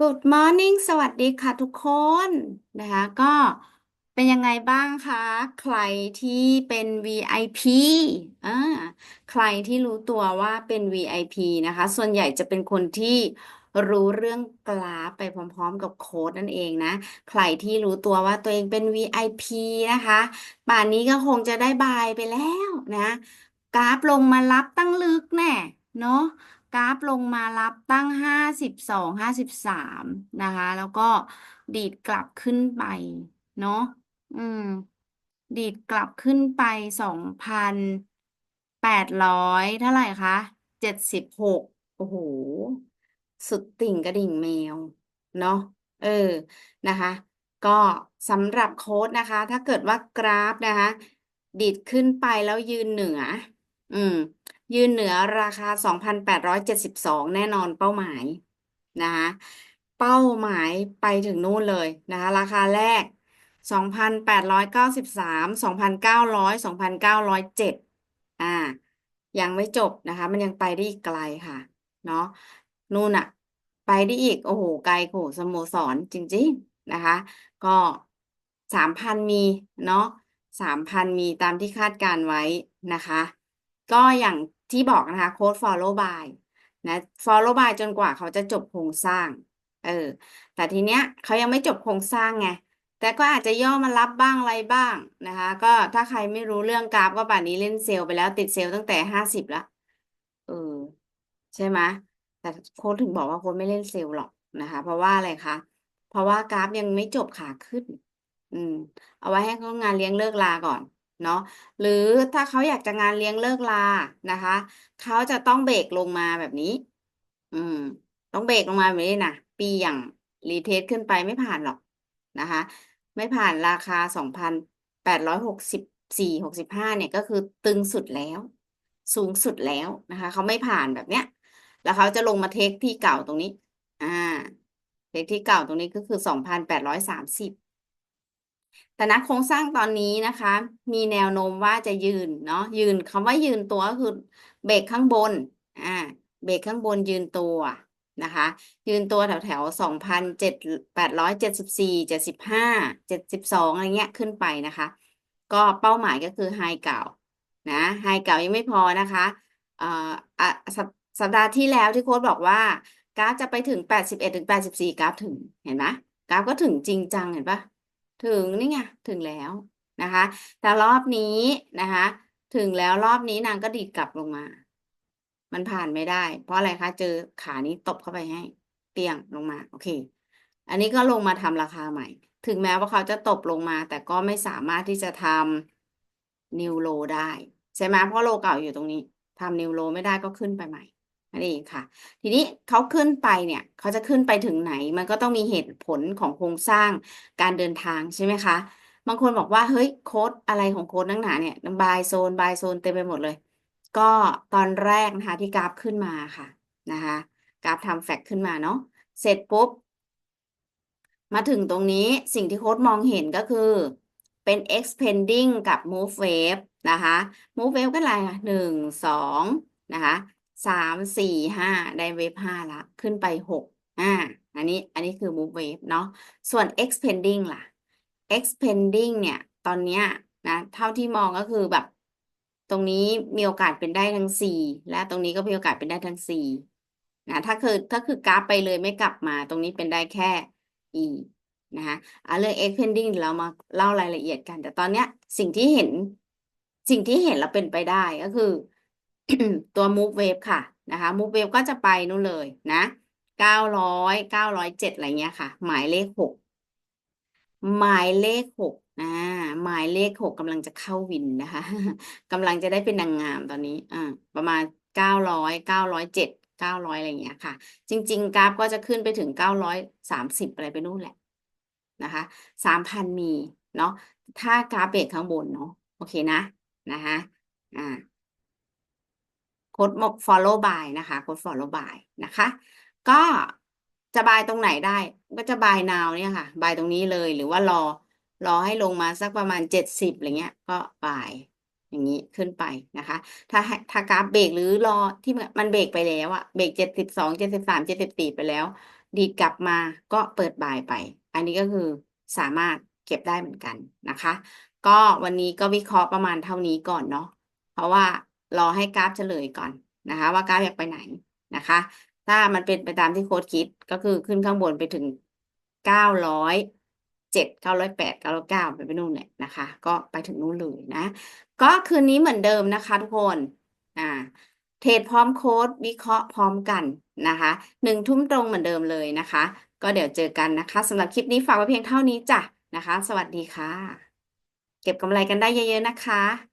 Good morning สวัสดีค่ะทุกคนนะคะ ก็เป็นยังไงบ้างคะ ใครที่เป็น VIP อ่าใครที่รู้ตัวว่าเป็น VIP นะคะ ส่วนใหญ่จะเป็นคนที่รู้เรื่องกราฟไปพร้อมๆ กับโค้ดนั่นเองนะ ใครที่รู้ตัวว่าตัวเองเป็น VIP นะคะ ป่านนี้ก็คงจะได้บายไปแล้วนะ กราฟลงมารับตั้งลึกแน่เนาะ กราฟลงมารับตั้งห้าสิบสองห้าสิบสามนะคะ แล้วก็ดีดกลับขึ้นไป เนาะอืม ดีดกลับขึ้นไปสองพันแปดร้อยเท่าไหร่คะเจ็ดสิบหกโอ้โห สุดติ่งกระดิ่งแมว เนาะเออนะคะ ก็สำหรับโค้ดนะคะ ถ้าเกิดว่ากราฟนะคะ ดีดขึ้นไปแล้วยืนเหนือ อืม ยืนเหนือราคา 2,872 แน่นอนเป้าหมายนะคะเป้าหมายไปถึงนู่นเลยนะคะราคาแรก 2,893 2,900 2,907อ่ายังไม่จบนะคะ มันยังไปได้อีกไกลค่ะเนาะนู่นอะไปได้อีก โอ้โห ไกลโหสโมสรจริง ๆ นะคะ ก็สามพันมีเนาะสามพันมีตามที่คาดการไว้นะคะ ก็อย่างที่บอกนะคะโค้ด follow by นะ follow by จนกว่าเขาจะจบโครงสร้าง เออ แต่ทีเนี้ยเขายังไม่จบโครงสร้างไง แต่ก็อาจจะย่อมารับบ้างอะไรบ้างนะคะ ก็ถ้าใครไม่รู้เรื่องกราฟก็ป่านนี้เล่นเซลล์ไปแล้วติดเซลล์ตั้งแต่ห้าสิบละเออ ใช่ไหมแต่โค้ดถึงบอกว่าโค้ดไม่เล่นเซลล์หรอกนะคะ เพราะว่าอะไรคะ เพราะว่ากราฟยังไม่จบขาขึ้น อืม เอาไว้ให้เขางานเลี้ยงเลิกลาก่อน เนาะหรือถ้าเขาอยากจะงานเลี้ยงเลิกลานะคะ เขาจะต้องเบรกลงมาแบบนี้ อืม ต้องเบรกลงมาแบบนี้นะปีอย่างรีเทสขึ้นไปไม่ผ่านหรอกนะคะ ไม่ผ่านราคาสองพันแปดร้อยหกสิบสี่หกสิบห้าเนี่ยก็คือตึงสุดแล้ว สูงสุดแล้วนะคะ เขาไม่ผ่านแบบเนี้ย แล้วเขาจะลงมาเทคที่เก่าตรงนี้ อ่า เทคที่เก่าตรงนี้ก็คือสองพันแปดร้อยสามสิบ แต่นักโครงสร้างตอนนี้นะคะ มีแนวโน้มว่าจะยืนเนาะยืนคำว่ายืนตัวก็คือเบรกข้างบนอ่าเบรกข้างบนยืนตัวนะคะ ยืนตัวแถวแถวสองพันเจ็ดแปดร้อยเจ็ดสิบสี่เจ็ดสิบห้าเจ็ดสิบสองอะไรเงี้ยขึ้นไปนะคะ ก็เป้าหมายก็คือไฮเก่านะไฮเก่ายังไม่พอนะคะเอ่อสัปสัปดาห์ที่แล้วที่โค้ดบอกว่ากราฟจะไปถึงแปดสิบเอ็ดถึงแปดสิบสี่กราฟถึงเห็นไหมกราฟก็ถึงจริงจังเห็นปะ ถึงนี่ไงถึงแล้วนะคะ แต่รอบนี้นะคะ ถึงแล้วรอบนี้นางก็ดีดกลับลงมา มันผ่านไม่ได้ เพราะอะไรคะ เจอขานี้ตบเข้าไปให้เตียงลงมา โอเค อันนี้ก็ลงมาทำราคาใหม่ ถึงแม้ว่าเขาจะตบลงมา แต่ก็ไม่สามารถที่จะทำนิวโลได้ ใช่ไหมเพราะโลเก่าอยู่ตรงนี้ทำนิวโลไม่ได้ก็ขึ้นไปใหม่ นั่นเองค่ะ ทีนี้เขาขึ้นไปเนี่ยเขาจะขึ้นไปถึงไหน มันก็ต้องมีเหตุผลของโครงสร้างการเดินทางใช่ไหมคะ บางคนบอกว่าเฮ้ยโค้ดอะไรของโค้ดนักหนาเนี่ยบายโซนบายโซนเต็มไปหมดเลย ก็ตอนแรกนะคะที่กราฟขึ้นมาค่ะนะคะกราฟทำแฟกขึ้นมาเนาะเสร็จปุ๊บ มาถึงตรงนี้สิ่งที่โค้ดมองเห็นก็คือเป็น expanding กับ move wave นะคะ move wave ก็อะไรคะหนึ่งสองนะคะ สามสี่ห้าได้เวฟห้าละ ขึ้นไปหกอ่า อันนี้อันนี้คือ move wave เนาะส่วน expanding ล่ะ expanding เนี่ย ตอนเนี้ยนะเท่าที่มองก็คือแบบ ตรงนี้มีโอกาสเป็นได้ทั้งสี่และตรงนี้ก็มีโอกาสเป็นได้ทั้งสี่นะถ้าคือถ้าคือกราฟไปเลยไม่กลับมา ตรงนี้เป็นได้แค่ e นะคะเอะเรื่อง expanding เดี๋ยวเรามาเล่ารายละเอียดกัน แต่ตอนเนี้ยสิ่งที่เห็นสิ่งที่เห็นแล้วเป็นไปได้ก็คือ ตัว move wave ค่ะนะคะ move wave ก็จะไปนู่นเลยนะเก้าร้อยเก้าร้อยเจ็ดอะไรเงี้ยค่ะ หมายเลขหกหมายเลขหกอ่าหมายเลขหกกำลังจะเข้าวินนะคะกำลังจะได้เป็นนางงามตอนนี้อ่าประมาณเก้าร้อยเก้าร้อยเจ็ดเก้าร้อยอะไรเงี้ยค่ะ จริง ๆ กราฟก็จะขึ้นไปถึงเก้าร้อยสามสิบอะไรไปนู่นแหละนะคะสามพันมีเนาะถ้ากราฟเบรกข้างบนเนาะโอเคนะนะคะอ่า โค้ด follow by นะคะโค้ด follow by นะคะ ก็จะบายตรงไหนได้ ก็จะบาย now เนี่ยค่ะบายตรงนี้เลยหรือว่ารอรอให้ลงมาสักประมาณเจ็ดสิบอะไรเงี้ย ก็บายอย่างนี้ขึ้นไปนะคะ ถ้าถ้ากราฟเบรกหรือรอที่มันเบรกไปแล้วอะเบรกเจ็ดสิบสองเจ็ดสิบสามเจ็ดสิบสี่ไปแล้ว ดีดกลับมาก็เปิดบายไป อันนี้ก็คือสามารถเก็บได้เหมือนกันนะคะ ก็วันนี้ก็วิเคราะห์ประมาณเท่านี้ก่อนเนาะเพราะว่า รอให้กราฟเฉลยก่อนนะคะ ว่ากราฟอยากไปไหนนะคะ ถ้ามันเป็นไปตามที่โค้ดคิดก็คือขึ้นข้างบนไปถึงเก้าร้อยเจ็ดเก้าร้อยแปดเก้าร้อยเก้าไปไปนู่นแหละนะคะ ก็ไปถึงนู่นเลยนะ ก็คืนนี้เหมือนเดิมนะคะทุกคนอ่าเทรดพร้อมโค้ดวิเคราะห์พร้อมกันนะคะหนึ่งทุ่มตรงเหมือนเดิมเลยนะคะ ก็เดี๋ยวเจอกันนะคะสำหรับคลิปนี้ฝากไว้เพียงเท่านี้จ้ะนะคะ สวัสดีค่ะ เก็บกำไรกันได้เยอะๆนะคะ